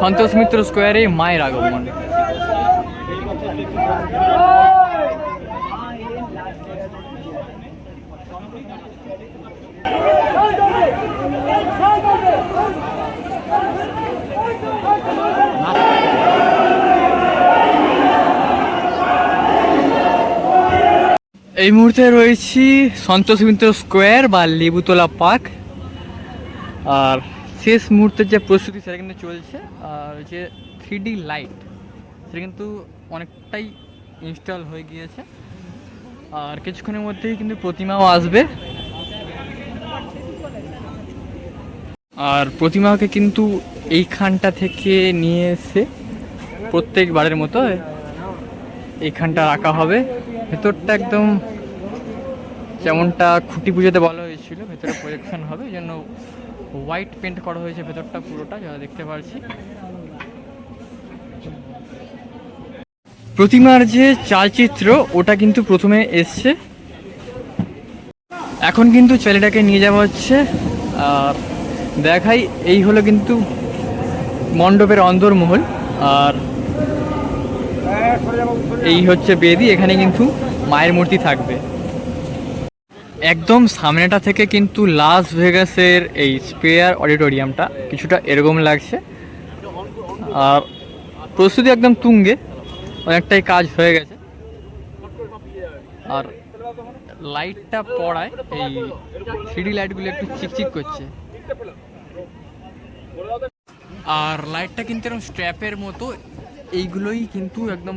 সন্তোষ মিত্র স্কোয়ারে মায়ের আগমন। এই মুহূর্তে রয়েছি সন্তোষ মিত্র স্কোয়ার বা লেবুতলা পার্ক। আর শেষ মুহূর্তের যে প্রস্তুতি সেটা কিন্তু চলছে, আর যে থ্রি ডি লাইট সেটা কিন্তু অনেকটাই ইনস্টল হয়ে গিয়েছে। আর কিছুক্ষণের মধ্যেই কিন্তু প্রতিমাও আসবে। আর প্রতিমাকে কিন্তু এইখানটা থেকে নিয়ে এসে প্রত্যেকবারের মতো এইখানটা রাখা হবে। ভেতরটা একদম যেমনটা খুঁটি পুজোতে বলা হয়েছিল, ভেতরে প্রজেকশন হবে, এই জন্য হোয়াইট পেন্ট করা হয়েছে ভেতরটা পুরোটা, যা দেখতে পারছি প্রতিমার যে চালচিত্র, ওটা কিন্তু প্রথমে এসছে। এখন কিন্তু ছেলেটাকে নিয়ে যাওয়া হচ্ছে। আর দেখাই, এই হলো কিন্তু মণ্ডপের অন্দরমহল। আর এই হচ্ছে বেদি, এখানে কিন্তু মায়ের মূর্তি থাকবে। একদম সামনেটা থেকে কিন্তু লাস ভেগাসের এই স্পেয়ার অডিটোরিয়ামটা কিছুটা এরকম লাগছে। আর প্রস্তুতি একদম তুঙ্গে, অনেকটাই কাজ হয়ে গেছে। আর লাইটটা পড়ায়, এই থ্রিডি লাইটগুলো একটু চিকচিক করছে। আর লাইটটা কিন্তু এরকম স্ট্র্যাপের মতো, এইগুলোই কিন্তু একদম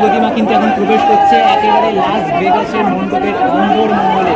প্রতিমা কিন্তু এখন প্রবেশ করছে একেবারে লাস্ট বেগাসের মণ্ডপের অন্দর মহলে।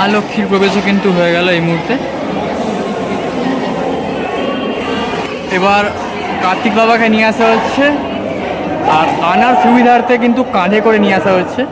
মা লক্ষ্মীর প্রবেশও কিন্তু হয়ে গেল এই মুহূর্তে। এবার কার্তিক বাবাকে নিয়ে আসা হচ্ছে, আর আনার সুবিধার্থে কিন্তু কাঁধে করে নিয়ে আসা হচ্ছে।